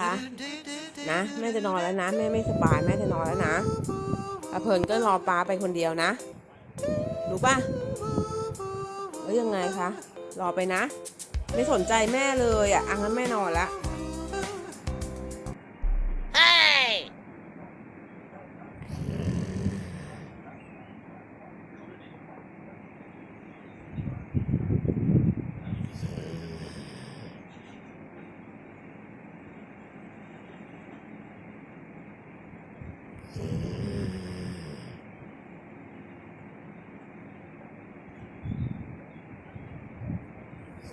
คะนะแม่จะนอนแล้วนะแม่ไม่สบายแม่จะนอนแล้วนะอาเพลินก็รอป้าไปคนเดียวนะรู้ป่ะแล้วยังไงคะรอไปนะ ไม่สนใจแม่เลยอะอังนั้นแม่นอนละ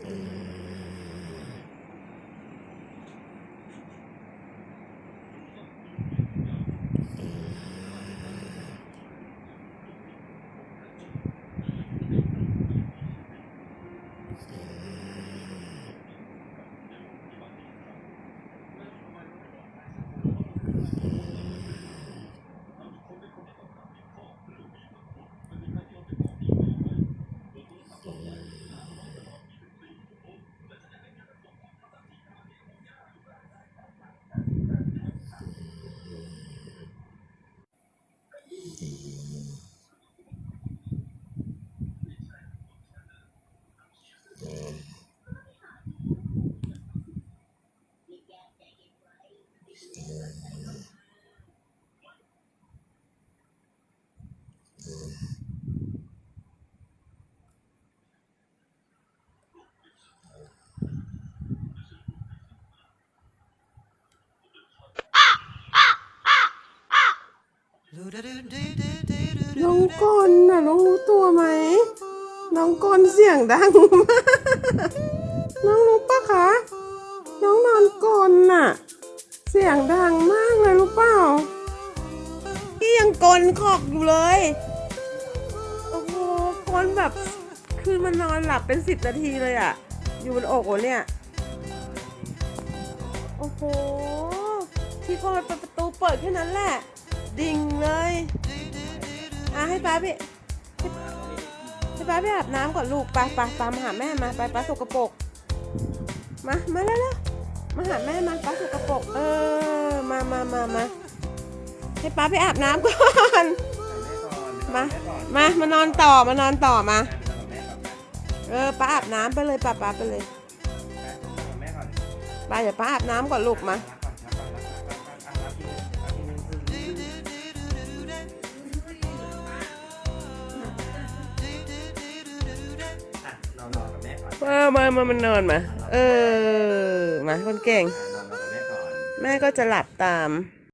Mm-hmm. น้องกลน่ะน้องรู้ตัวไหม น้องกลเสียงดังมากน้องรู้ปะคะ น้องนอนกลน่ะ เสียงดังมากเลยรู้เปล่าพี่ยังกลขอกอยู่เลย โอ้โหกลแบบ คือมันนอนหลับเป็นสิบนาทีเลยอะอยู่บนอกโอเนี่ย โอ้โหที่พอมันประตูเปิดแค่นั้นแหละ ดิ่งเลยอะให้ป้าไปให้ให้ป้าไปอาบน้ำก่อนลูกไปไปไปมาหาแม่มาไปป้าสกปรกมามาแล้วแล้วมาหาแม่มาป้าสกปรกเออมามามามาให้ป้าไปอาบน้ำก่อนมามามานอนต่อมานอนต่อมา เออป้าอาบน้ำไปเลยป้าป้าไปเลยป้าเดี๋ยวป้าอาบน้ำก่อนลูกมา ม่ก่อนมามามามันนอนมา เออ มาคนเก่ง นอนกับแม่ก่อน แม่ก็จะหลับตาม